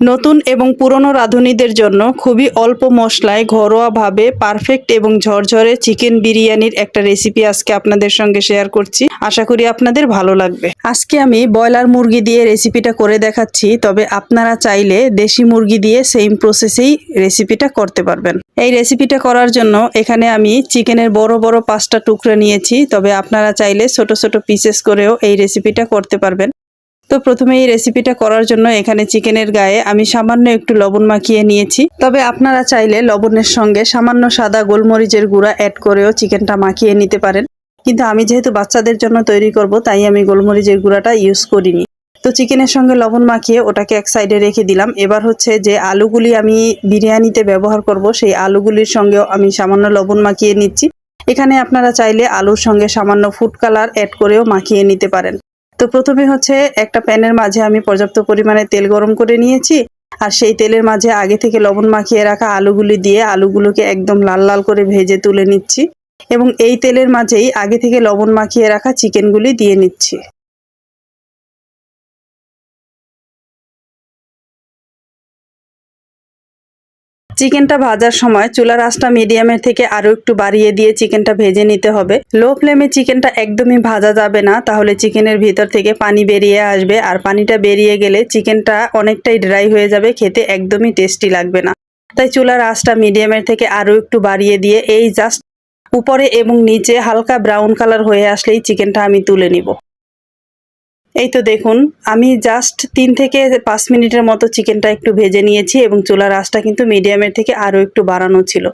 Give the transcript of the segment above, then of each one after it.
নতুন এবং পুরনো রাঁধুনিদের জন্য খুবই অল্প মশলায় ঘরোয়াভাবে পারফেক্ট এবং ঝরঝরে চিকেন বিরিয়ানির একটা রেসিপি আজকে আপনাদের সঙ্গে শেয়ার করছি। আশা করি আপনাদের ভালো লাগবে। আজকে আমি ব্রয়লার মুরগি দিয়ে রেসিপিটা করে দেখাচ্ছি, তবে আপনারা চাইলে দেশি মুরগি দিয়ে সেম প্রসেসেই রেসিপিটা করতে পারবেন। এই রেসিপিটা করার জন্য এখানে আমি চিকেনের বড় বড় পাঁচটা টুকরা নিয়েছি, তবে আপনারা চাইলে ছোট ছোট পিসেস করেও এই রেসিপিটা করতে পারবেন। তো প্রথমে এই রেসিপিটা করার জন্য এখানে চিকেনের গায়ে আমি সামান্য একটু লবণ মাখিয়ে নিয়েছি। তবে আপনারা চাইলে লবণের সঙ্গে সামান্য সাদা গোলমরিচের গুঁড়া অ্যাড করেও চিকেনটা মাখিয়ে নিতে পারেন। কিন্তু আমি যেহেতু বাচ্চাদের জন্য তৈরি করব, তাই আমি গোলমরিচের গুঁড়াটা ইউজ করিনি। তো চিকেনের সঙ্গে লবণ মাখিয়ে ওটাকে এক সাইডে রেখে দিলাম। এবার হচ্ছে যে আলুগুলি আমি বিরিয়ানিতে ব্যবহার করব, সেই আলুগুলির সঙ্গেও আমি সামান্য লবণ মাখিয়ে নিচ্ছি। এখানে আপনারা চাইলে আলুর সঙ্গে সামান্য ফুড কালার অ্যাড করেও মাখিয়ে নিতে পারেন। তো প্রথমে হচ্ছে একটা প্যানের মাঝে আমি পর্যাপ্ত পরিমাণে তেল গরম করে নিয়েছি, আর সেই তেলের মাঝে আগে থেকে লবণ মাখিয়ে রাখা আলুগুলি দিয়ে আলুগুলোকে একদম লাল লাল করে ভেজে তুলে নিচ্ছি এবং এই তেলের মাঝেই আগে থেকে লবণ মাখিয়ে রাখা চিকেনগুলি দিয়ে নিচ্ছি। চিকেনটা ভাজার সময় চুলার আঁচটা মিডিয়ামের থেকে আরও একটু বাড়িয়ে দিয়ে চিকেনটা ভেজে নিতে হবে। লো ফ্লেমে চিকেনটা একদমই ভাজা যাবে না, তাহলে চিকেনের ভিতর থেকে পানি বেরিয়ে আসবে আর পানিটা বেরিয়ে গেলে চিকেনটা অনেকটাই ড্রাই হয়ে যাবে, খেতে একদমই টেস্টি লাগবে না। তাই চুলার আঁচটা মিডিয়ামের থেকে আরও একটু বাড়িয়ে দিয়ে এই জাস্ট উপরে এবং নিচে হালকা ব্রাউন কালার হয়ে আসলেই চিকেনটা আমি তুলে নিব। এই তো দেখুন, আমি জাস্ট তিন থেকে পাঁচ মিনিটের মতো চিকেনটা একটু ভেজে নিয়েছি এবং চুলার আঁচটা কিন্তু মিডিয়ামের থেকে আরও একটু বাড়ানো ছিল।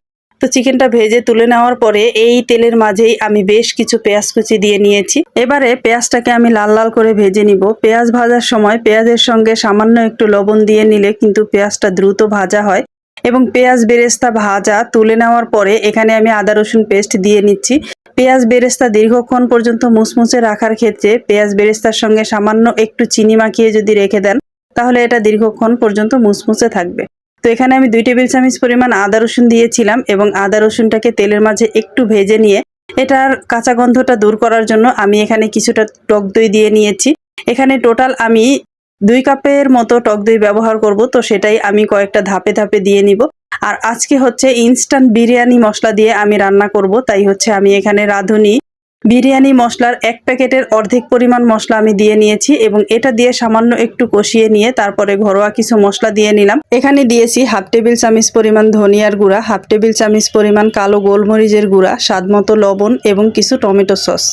তো চিকেনটা ভেজে তুলে নেওয়ার পরে এই তেলের মাঝেই আমি বেশ কিছু পেঁয়াজ কুচি দিয়ে নিয়েছি। এবারে পেঁয়াজটাকে আমি লাল লাল করে ভেজে নিব। পেঁয়াজ ভাজার সময় পেঁয়াজের সঙ্গে সামান্য একটু লবণ দিয়ে নিলে কিন্তু পেঁয়াজটা দ্রুত ভাজা হয় এবং পেঁয়াজ বেরেস্তা ভাজা তুলে নেওয়ার পরে এখানে আমি আদা রসুন পেস্ট দিয়ে নিচ্ছি। পেঁয়াজ বেরেস্তা দীর্ঘক্ষণ পর্যন্ত মুসমুসে রাখার ক্ষেত্রে পেঁয়াজ বেরেস্তার সঙ্গে সামান্য একটু চিনি মাখিয়ে যদি রেখে দেন, তাহলে এটা দীর্ঘক্ষণ পর্যন্ত মুসমুসে থাকবে। তো এখানে আমি দুই টেবিল চামচ পরিমাণ আদা রসুন দিয়েছিলাম এবং আদা রসুনটাকে তেলের মাঝে একটু ভেজে নিয়ে এটার কাঁচা গন্ধটা দূর করার জন্য আমি এখানে কিছুটা টক দই দিয়ে নিয়েছি। এখানে টোটাল আমি দুই কাপের মতো টক দই ব্যবহার করব, তো সেটাই আমি কয়েকটা ধাপে ধাপে দিয়ে নিব। আর আজকে হচ্ছে ইনস্ট্যান্ট বিরিয়ানি মশলা দিয়ে আমি রান্না করব। তাই হচ্ছে আমি এখানে রাঁধুনি। বিরিয়ানি মশলার এক প্যাকেটের অর্ধেক পরিমাণ মশলা আমি দিয়ে নিয়েছি এবং এটা দিয়ে সামান্য একটু কষিয়ে নিয়ে তারপরে ঘরোয়া কিছু মশলা দিয়ে নিলাম। এখানে দিয়েছি হাফ টেবিল চামচ পরিমাণ ধনিয়ার গুঁড়া, হাফ টেবিল চামচ পরিমাণ কালো গোলমরিচের গুঁড়া স্বাদমতো লবণ এবং কিছু টমেটো সস।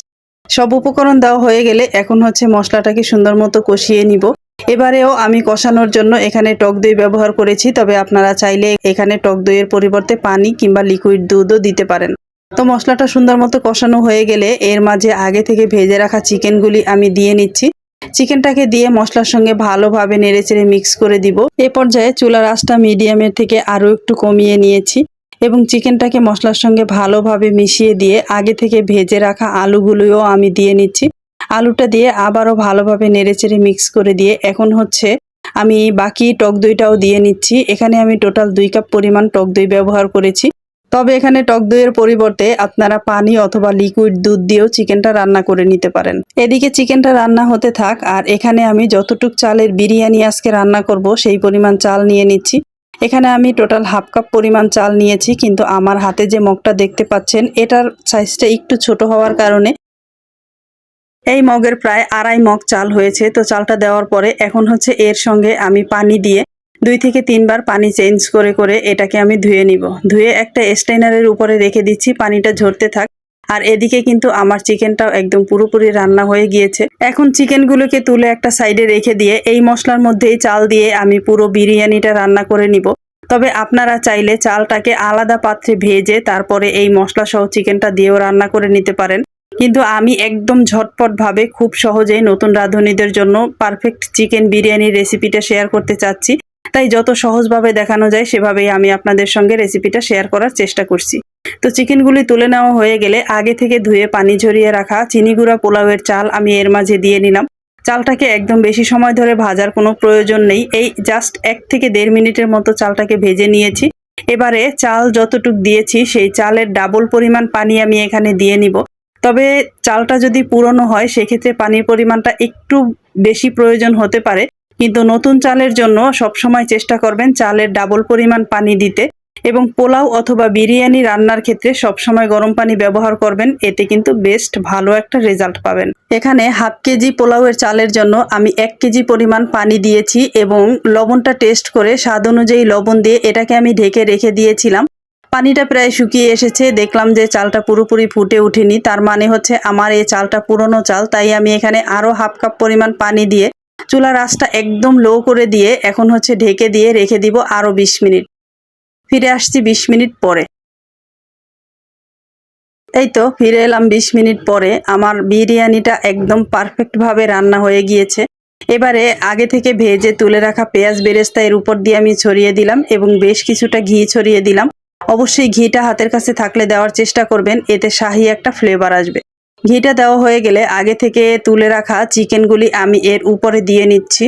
সব উপকরণ দেওয়া হয়ে গেলে এখন হচ্ছে মশলাটাকে সুন্দর মতো কষিয়ে নিব। এবারেও আমি কষানোর জন্য এখানে টক দই ব্যবহার করেছি, তবে আপনারা চাইলে এখানে টক দইয়ের পরিবর্তে পানি কিংবা লিকুইড দুধও দিতে পারেন। তো মশলাটা সুন্দর মতো কষানো হয়ে গেলে এর মাঝে আগে থেকে ভেজে রাখা চিকেনগুলি আমি দিয়ে নিচ্ছি। চিকেনটাকে দিয়ে মশলার সঙ্গে ভালোভাবে নেড়েচেড়ে মিক্স করে দিব। এ পর্যায়ে চুলার আঁচটা মিডিয়ামের থেকে আরও একটু কমিয়ে নিয়েছি এবং চিকেনটাকে মশলার সঙ্গে ভালোভাবে মিশিয়ে দিয়ে আগে থেকে ভেজে রাখা আলুগুলোও আমি দিয়ে নিচ্ছি। আলুটা দিয়ে আবারও ভালোভাবে নেড়েচেড়ে মিক্স করে দিয়ে এখন হচ্ছে আমি বাকি টক দইটাও দিয়ে নিচ্ছি। এখানে আমি টোটাল দুই কাপ পরিমাণ টক দই ব্যবহার করেছি। তবে এখানে টক দইয়ের পরিবর্তে আপনারা পানি অথবা লিকুইড দুধ দিয়েও চিকেনটা রান্না করে নিতে পারেন। এদিকে চিকেনটা রান্না হতে থাক, আর এখানে আমি যতটুক চালের বিরিয়ানি আজকে রান্না করব, সেই পরিমাণ চাল নিয়ে নিচ্ছি। এখানে আমি টোটাল হাফ কাপ পরিমাণ চাল নিয়েছি, কিন্তু আমার হাতে যে মগটা দেখতে পাচ্ছেন, এটার সাইজটা একটু ছোট হওয়ার কারণে এই মগের প্রায় আড়াই মগ চাল হয়েছে, তো চালটা দেওয়ার পরে এখন হচ্ছে এর সঙ্গে আমি পানি দিয়ে দুই থেকে তিনবার পানি চেঞ্জ করে করে এটাকে আমি ধুয়ে নিব। ধুয়ে একটা স্টেনারের উপরে রেখে দিচ্ছি, পানিটা ঝরতে থাক। আর এদিকে কিন্তু আমার চিকেনটাও একদম পুরোপুরি রান্না হয়ে গিয়েছে। এখন চিকেনগুলোকে তুলে একটা সাইডে রেখে দিয়ে এই মশলার মধ্যেই চাল দিয়ে আমি পুরো বিরিয়ানিটা রান্না করে নিব। তবে আপনারা চাইলে চালটাকে আলাদা পাত্রে ভেজে তারপরে এই মশলা সহ চিকেনটা দিয়েও রান্না করে নিতে পারেন। কিন্তু আমি একদম ঝটপট ভাবে খুব সহজেই নতুন রাঁধুনিদের জন্য পারফেক্ট চিকেন বিরিয়ানির রেসিপিটা শেয়ার করতে চাচ্ছি। তাই যত সহজভাবে দেখানো যায়, সেভাবেই আমি আপনাদের সঙ্গে রেসিপিটা শেয়ার করার চেষ্টা করছি। তো চিকেনগুলি তুলে নেওয়া হয়ে গেলে আগে থেকে ধুয়ে পানি ঝরিয়ে রাখা চিনি গুঁড়া পোলাওয়ের চাল আমি এর মাঝে দিয়ে নিলাম। চালটাকে একদম বেশি সময় ধরে ভাজার কোনো প্রয়োজন নেই। এই জাস্ট এক থেকে দেড় মিনিটের মতো চালটাকে ভেজে নিয়েছি। এবারে চাল যতটুক দিয়েছি, সেই চালের ডাবল পরিমাণ পানি আমি এখানে দিয়ে নিব। তবে চালটা যদি পুরনো হয়, সেক্ষেত্রে পানির পরিমাণটা একটু বেশি প্রয়োজন হতে পারে। কিন্তু নতুন চালের জন্য সবসময় চেষ্টা করবেন চালের ডাবল পরিমাণ পানি দিতে এবং পোলাও অথবা বিরিয়ানি রান্নার ক্ষেত্রে সবসময় গরম পানি ব্যবহার করবেন। এতে কিন্তু বেস্ট ভালো একটা রেজাল্ট পাবেন। এখানে হাফ কেজি পোলাওয়ের চালের জন্য আমি এক কেজি পরিমাণ পানি দিয়েছি এবং লবণটা টেস্ট করে স্বাদ অনুযায়ী লবণ দিয়ে এটাকে আমি ঢেকে রেখে দিয়েছিলাম। পানিটা প্রায় শুকিয়ে এসেছে। দেখলাম যে চালটা পুরোপুরি ফুটে ওঠেনি তার মানে হচ্ছে আমার এই চালটা পুরনো চাল, তাই আমি এখানে আরও হাফ কাপ পরিমাণ পানি দিয়ে চুলার আঁচটা একদম লো করে দিয়ে এখন হচ্ছে ঢেকে দিয়ে রেখে দিব আরও বিশ মিনিট। ফিরে আসছি বিশ মিনিট পরে। এই তো ফিরে এলাম বিশ মিনিট পরে। আমার বিরিয়ানিটা একদম পারফেক্টভাবে রান্না হয়ে গিয়েছে। এবারে আগে থেকে ভেজে তুলে রাখা পেঁয়াজ বেরেস্তা এর উপর দিয়ে আমি ছড়িয়ে দিলাম এবং বেশ কিছুটা ঘি ছড়িয়ে দিলাম। অবশ্যই ঘিটা হাতের কাছে থাকলে দেওয়ার চেষ্টা করবেন, এতে শাহি একটা ফ্লেভার আসবে। ঘিটা দেওয়া হয়ে গেলে আগে থেকে তুলে রাখা চিকেনগুলি আমি এর উপরে দিয়ে নিচ্ছি।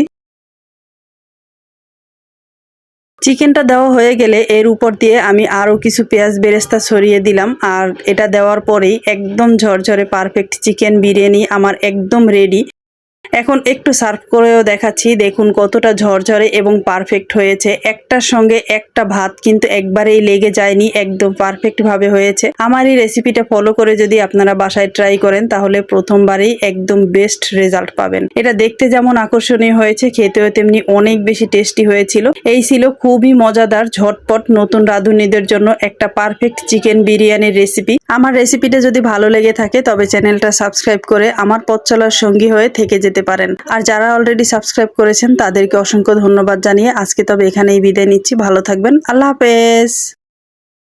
চিকেনটা দেওয়া হয়ে গেলে এর উপর দিয়ে আমি আরও কিছু পেঁয়াজ বেরেস্তা ছড়িয়ে দিলাম, আর এটা দেওয়ার পরেই একদম ঝরঝরে পারফেক্ট চিকেন বিরিয়ানি আমার একদম রেডি এখন একটু সার্ভ করেও দেখাচ্ছি। দেখুন কতটা ঝরঝরে এবং পারফেক্ট হয়েছে। একটার সঙ্গে একটা ভাত কিন্তু একবারেই লেগে যায়নি, একদম পারফেক্টভাবে হয়েছে। আমার এই রেসিপিটা ফলো করে যদি আপনারা বাসায় ট্রাই করেন, তাহলে প্রথমবারেই একদম বেস্ট রেজাল্ট পাবেন। এটা দেখতে যেমন আকর্ষণীয় হয়েছে, খেতেও তেমনি অনেক বেশি টেস্টি হয়েছিল। এই ছিল খুবই মজাদার, ঝটপট নতুন রাঁধুনিদের জন্য একটা পারফেক্ট চিকেন বিরিয়ানির রেসিপি আমার রেসিপিটা যদি ভালো লেগে থাকে, তবে চ্যানেলটা সাবস্ক্রাইব করে আমার পথ চলার সঙ্গী হয়ে থেকে যেতে পারেন। আর যারা অলরেডি সাবস্ক্রাইব করেছেন, তাদেরকে অসংখ্য ধন্যবাদ জানিয়ে আজকে তবে এখানেই বিদায় নিচ্ছি। ভালো থাকবেন। আল্লাহ হাফেজ।